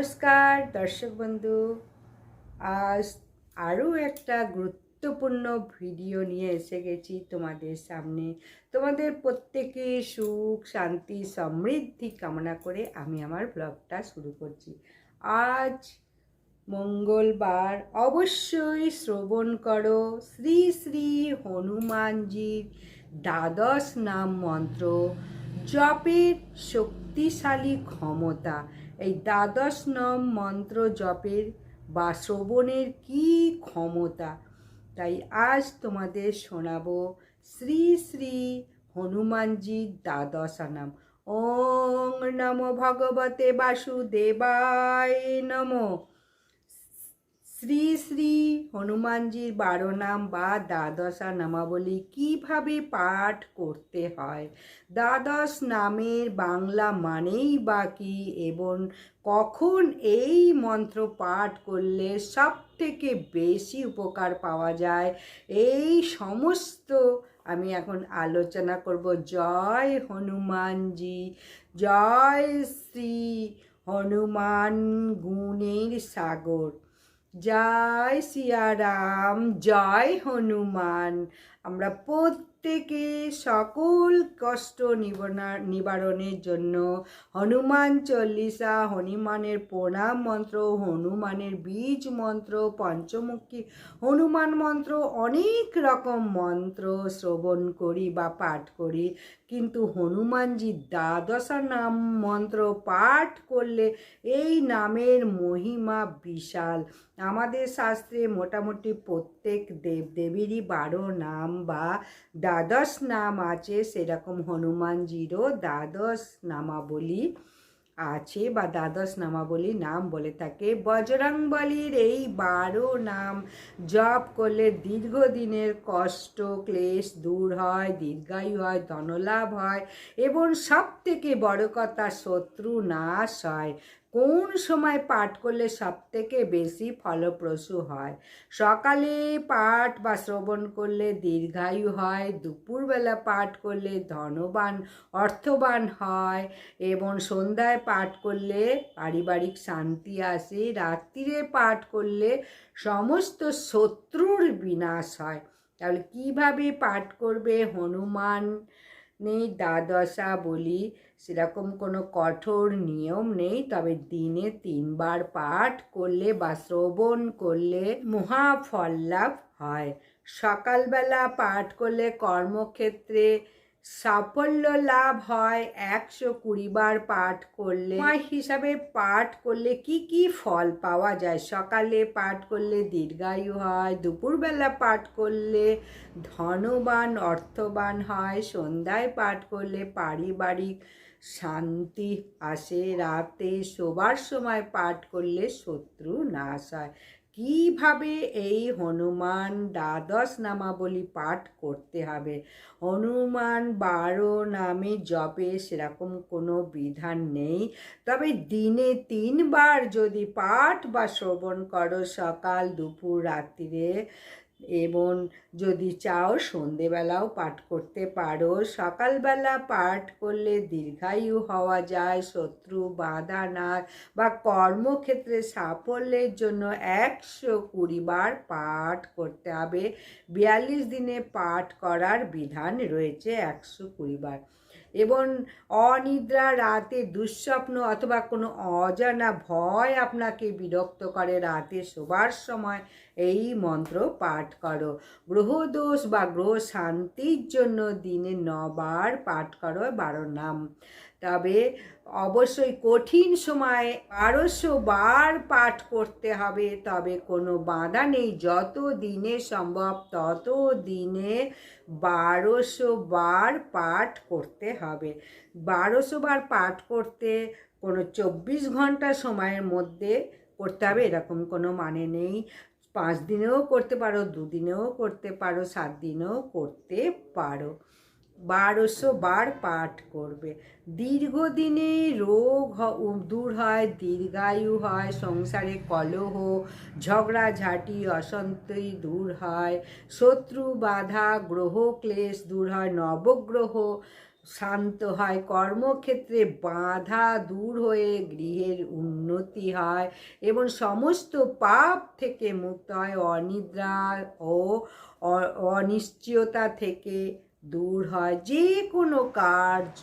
নমস্কার, দর্শক বন্ধু। আজ আরও একটা গুরুত্বপূর্ণ ভিডিও নিয়ে এসে গেছি তোমাদের সামনে। তোমাদের প্রত্যেকে সুখ, শান্তি, সমৃদ্ধি কামনা করে আমি আমার ব্লগটা শুরু করছি। আজ মঙ্গলবার, অবশ্যই শ্রবণ করো শ্রী শ্রী হনুমানজির দ্বাদশ নাম মন্ত্র, জপের শক্তিশালী ক্ষমতা। এই দ্বাদশ নম মন্ত্র জপের বা শ্রবণের কী ক্ষমতা? তাই আজ তোমাদের শোনাব শ্রী শ্রী হনুমানজির দ্বাদশ নাম ওং নমো ভগবতে বাসুদেবায় নমো। শ্রী শ্রী হনুমানজির বারো নাম বা দ্বাদশা নামাবলী কীভাবে পাঠ করতে হয়? দ্বাদশ নামের বাংলা মানেই বা কি? এবং কখন এই মন্ত্র পাঠ করলে সব থেকে বেশি উপকার পাওয়া যায়? এই সমস্ত আমি এখন আলোচনা করব। জয় হনুমানজি, জয় শ্রী হনুমান গুণের সাগর। জয় সিয়ারাম জয় হনুমান। আমরা প্রত্যেকে সকল কষ্ট নিবারণা- নিবারণের জন্য হনুমান চল্লিশা, হনুমানের প্রণাম মন্ত্র, হনুমানের বীজ মন্ত্র, পঞ্চমুখী হনুমান মন্ত্র, অনেক রকম মন্ত্র শ্রবণ করি বা পাঠ করি। কিন্তু হনুমানজি দ্বাদশা নাম মন্ত্র পাঠ করলে এই নামের মহিমা বিশাল। আমাদের শাস্ত্রে মোটামুটি প্রত্যেক দেব দেবীরই বারো নাম বা দ্বাদশ নাম আছে, সেরকম হনুমানজিরও দ্বাদশ নামাবলী আছে বা দ্বাদশ নামাবলী নাম বলে থাকে। বজরংবলীর এই বারো নাম জপ করলে দীর্ঘদিনের কষ্ট, ক্লেশ দূর হয়, দীর্ঘায়ু হয়, ধনলাভ হয় এবং সব থেকে বড় কথা শত্রু নাশ হয়। কোন সময় পাঠ করলে সব থেকে বেশি ফলপ্রসূ হয়? সকালে পাঠ বা শ্রবণ করলে দীর্ঘায়ু হয়, দুপুরবেলা পাঠ করলে ধনবান, অর্থবান হয় এবং সন্ধ্যায় পাঠ করলে পারিবারিক শান্তি আসে, রাত্রিরে পাঠ করলে সমস্ত শত্রুর বিনাশ হয়। তাহলে কীভাবে পাঠ করবে হনুমান? নেই, দ্বাদশা বলি, সেরকম কোনো কঠোর নিয়ম নেই। তবে দিনে তিনবার পাঠ করলে বা শ্রবণ করলে মহাফল লাভ হয়। সকালবেলা পাঠ করলে কর্মক্ষেত্রে সাফল্য লাভ হয় একশো কুড়ি বার পাঠ করলে। হিসাবে পাঠ করলে কি কি ফল পাওয়া যায়? সকালে পাঠ করলে দীর্ঘায়ু হয়, দুপুরবেলা পাঠ করলে ধনবান, অর্থবান হয়, সন্ধ্যায় পাঠ করলে পারিবারিক শান্তি আসে, রাতে শোবার সময় পাঠ করলে শত্রু নাশ হয়। কীভাবে এই হনুমান দ্বাদশ নামাবলী পাঠ করতে হবে? হনুমান বারো নামে জপে সেরকম কোনো বিধান নেই। তবে দিনে তিনবার যদি পাঠ বা শ্রবণ করো সকাল, দুপুর, রাত্রিরে এবং যদি চাও সন্ধেবেলাও পাঠ করতে পারো, সকালবেলা পাঠ করলে দীর্ঘায়ু হওয়া যায়, শত্রু বাধা না বা কর্মক্ষেত্রে সাফল্যের জন্য একশো কুড়ি বার পাঠ করতে হবে। বিয়াল্লিশ দিনে পাঠ করার বিধান রয়েছে একশো কুড়ি বার। এবং অনিদ্রা, রাতে দুঃস্বপ্ন অথবা কোনো অজানা ভয় আপনাকে বিরক্ত করে রাতে শোবার সময় এই মন্ত্র পাঠ করো। গ্রহদোষ বা গ্রহ শান্তির জন্য দিনে নবার পাঠ করো বারো নাম। তবে অবশ্যই কঠিন সময় বারোশো বার পাঠ করতে হবে, তবে কোনো বাধা নেই। যত দিনে সম্ভব তত দিনে বারোশো বার পাঠ করতে হবে। বারোশো বার পাঠ করতে কোনো চব্বিশ ঘণ্টা সময়ের মধ্যে করতে হবে, এরকম কোনো মানে নেই। পাঁচ দিনেও করতে পারো, দুদিনেও করতে পারো, সাত দিনেও করতে পারো। বারোশো বার পাঠ করবে। দীর্ঘদিনে রোগ দূর হয়, দীর্ঘায়ু হয়, সংসারে কলহ ঝগড়াঝাঁটি অশান্তি দূর হয়, শত্রু, বাধা, গ্রহ, ক্লেশ দূর হয়, নবগ্রহ শান্ত হয়, কর্মক্ষেত্রে বাধা দূর হয়ে গৃহের উন্নতি হয় এবং সমস্ত পাপ থেকে মুক্ত হয়, অনিদ্রা ও অনিশ্চয়তা থেকে দূর হয় যে কোনো কার্য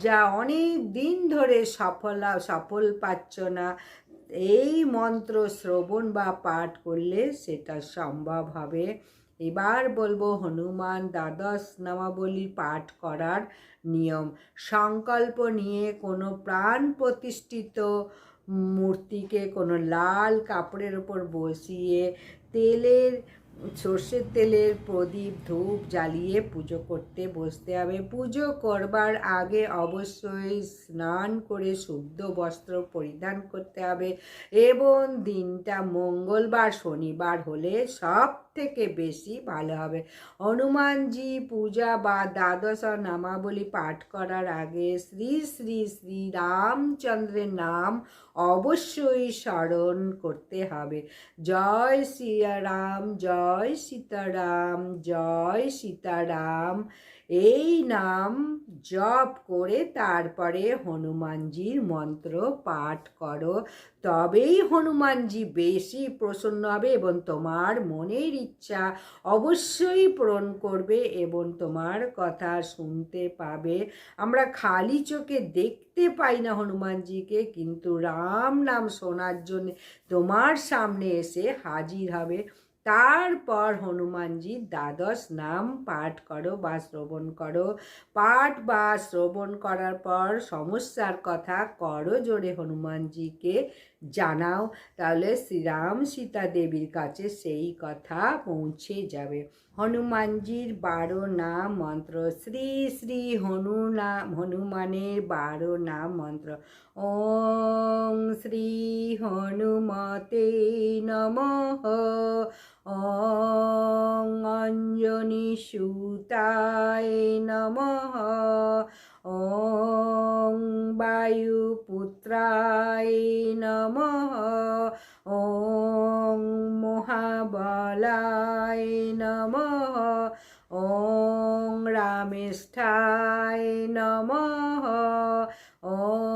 যা অনেক দিন ধরে সফল সফল পাচ্ছ না এই মন্ত্র শ্রবণ বা পাঠ করলে সেটা সম্ভব হবে। এবার বলব হনুমান দ্বাদশ নামাবলী পাঠ করার নিয়ম। সংকল্প নিয়ে কোনো প্রাণ প্রতিষ্ঠিত মূর্তিকে কোনো লাল কাপড়ের ওপর বসিয়ে তেলের সর্ষের তেলের প্রদীপ ধূপ জ্বালিয়ে পুজো করতে বসতে হবে। পুজো করবার আগে অবশ্যই স্নান করে শুদ্ধ বস্ত্র পরিধান করতে হবে। এবং দিনটা মঙ্গলবার, শনিবার হলে সব থেকে বেশি ভালো হবে। হনুমানজি পূজা বা দ্বাদশ নামাবলী পাঠ করার আগে শ্রী শ্রী শ্রী রামচন্দ্রের নাম অবশ্যই স্মরণ করতে হবে। জয় শ্রীরাম, জয় সীতারাম জয় সীতারাম এই নাম জপ করে তারপরে হনুমানজির মন্ত্র পাঠ করো। তবেই হনুমানজি বেশি প্রসন্ন হবে এবং তোমার মনের ইচ্ছা অবশ্যই পূরণ করবে এবং তোমার কথা শুনতে পাবে। আমরা খালি চোখে দেখতে পাই না হনুমানজিকে, কিন্তু রাম নাম শোনার জন্য তোমার সামনে এসে হাজির হবে। তারপর হনুমানজি দ্বাদশ নাম পাঠ করো বা শ্রবণ করো। পাঠ বা শ্রবণ করার পর সমস্যার কথা করো জোরে হনুমানজিকে জানাও। তাহলে শ্রীরাম সীতা দেবীর কাছে সেই কথা পৌঁছে যাবে। হনুমানজির বারো নাম মন্ত্র, শ্রী শ্রী হনু নাম হনুমানের বারো নাম মন্ত্র। ওং শ্রী হনুমতে নমঃ ওং অঞ্জনি সুতায় নমঃ ওং বায়ুপুত্রায় নমঃ ওং মহাবলায় নমঃ ওং রামেষ্ঠায় নমঃ ওং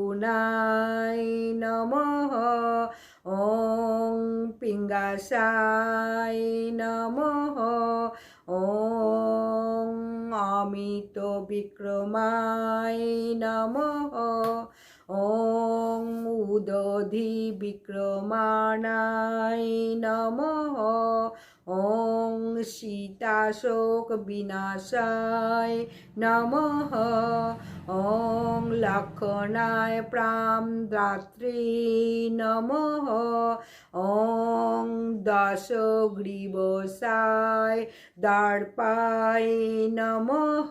ফাল্গুনায় নমঃ ওং পিঙ্গাসায় নমঃ ওং অমিত বিক্রমায় নমঃ ওং উদধি বিক্রমাণায় নমঃ সীতাশোক বিনাশায় নমঃ ওং লক্ষণায় প্রাম দাত্রী নমঃ ওং দশগ্রীবসায় দর্পায় নমঃ।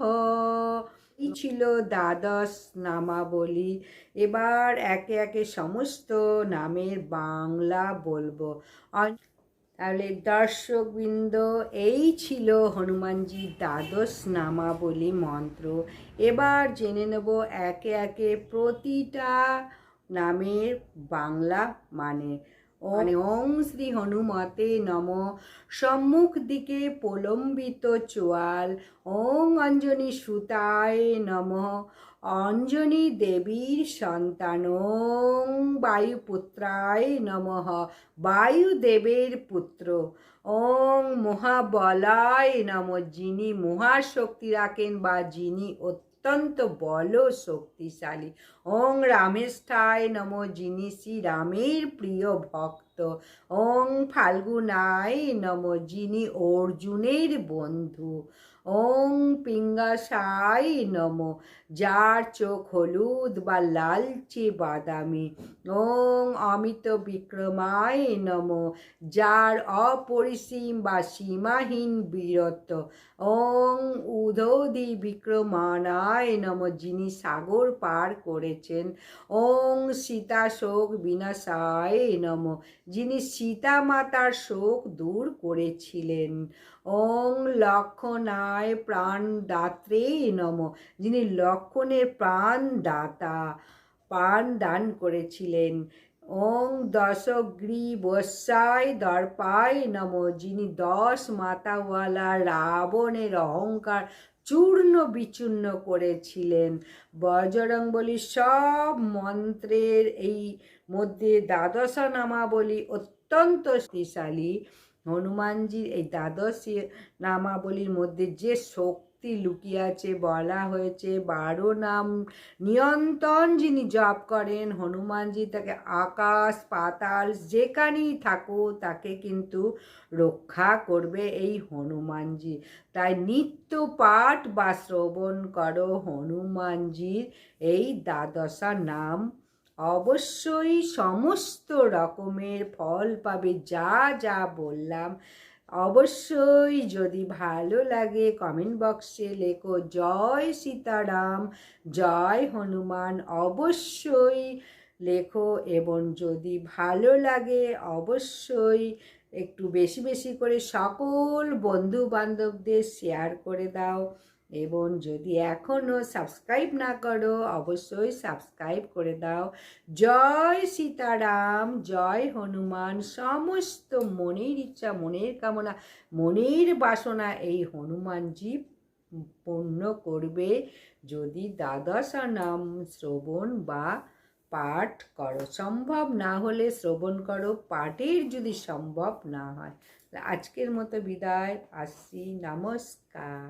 এই ছিল দ্বাদশ নামাবলী। এবার একে একে সমস্ত নামের বাংলা বলব। তাহলে দর্শকবৃন্দ, এই ছিল হনুমানজির দ্বাদশ নামাবলী মন্ত্র। এবার জেনে নেব একে একে প্রতিটা নামের বাংলা মানে। মানে ওং শ্রী হনুমতে নম। সম্মুখ দিকে প্রলম্বিত চোয়াল। ওং অঞ্জনী সুতায় নম। অঞ্জনী দেবীর সন্তান। বায়ুপুত্রায় নমঃ। বায়ুদেবের পুত্র। ওং মহাবলায় নম। যিনি মহাশক্তি রাখেন বা যিনি অত্যন্ত বল শক্তিশালী। ওং রামেষ্ঠায় নম। যিনি শ্রী রামের প্রিয় ভক্ত। ওং ফাল্গুনায় নম। যিনি অর্জুনের বন্ধু। ওং পিঙ্গাসায় নম। যার চোখ হলুদ বা লালচে বাদামি। ওং অমিত বিক্রমায় নম। যার অপরিসীম বা সীমাহীন বীরত্ব। ওং উদৌদি বিক্রমানায় নম, যিনি সাগর পার করেছেন। ওং সীতা শোক বিনাশায় নম, যিনি সীতা মাতার শোক দূর করেছিলেন। ওং লক্ষণায় প্রাণ দাত্রে নম। যিনি লক্ষণের প্রাণ দাতা প্রাণ দান করেছিলেন। ওং দশগ্রী বসায় দর্পায় নম। যিনি দশ মাতাওয়ালা রাবণের অহংকার চূর্ণ বিচূর্ণ করেছিলেন। বজরং বলি সব মন্ত্রের এই মধ্যে দ্বাদশ নামাবলী অত্যন্ত শক্তিশালী। হনুমানজির এই দ্বাদশ নামাবলীর মধ্যে যে শক্তি লুকিয়ে আছে বলা হয়েছে, বারো নাম নিয়ন্ত্রণ যিনি জপ করেন, হনুমানজি তাকে আকাশ, পাতাল যেখানেই থাকো তাকে কিন্তু রক্ষা করবে এই হনুমানজি। তাই নিত্য পাঠ বা শ্রবণ করো হনুমানজির এই দ্বাদশা নাম অবশ্যই সমস্ত রকমের ফল পাবে, যা যা বললাম। অবশ্যই যদি ভালো লাগে কমেন্ট বক্সে লেখো, জয় সীতারাম, জয় হনুমান অবশ্যই লেখো। এবং যদি ভালো লাগে, অবশ্যই একটু বেশি বেশি করে সকল বন্ধু বান্ধবদের শেয়ার করে দাও। এবং যদি এখনও সাবস্ক্রাইব না করো, অবশ্যই সাবস্ক্রাইব করে দাও। জয় সীতারাম, জয় হনুমান, সমস্ত মনের ইচ্ছা, মনের কামনা, মনের বাসনা এই হনুমানজি পূর্ণ করবে। যদি দ্বাদশ নাম শ্রবণ বা পাঠ করো, সম্ভব না হলে শ্রবণ করো, পাঠের যদি সম্ভব না হয়। আজকের মতো বিদায়, আসছি, নমস্কার।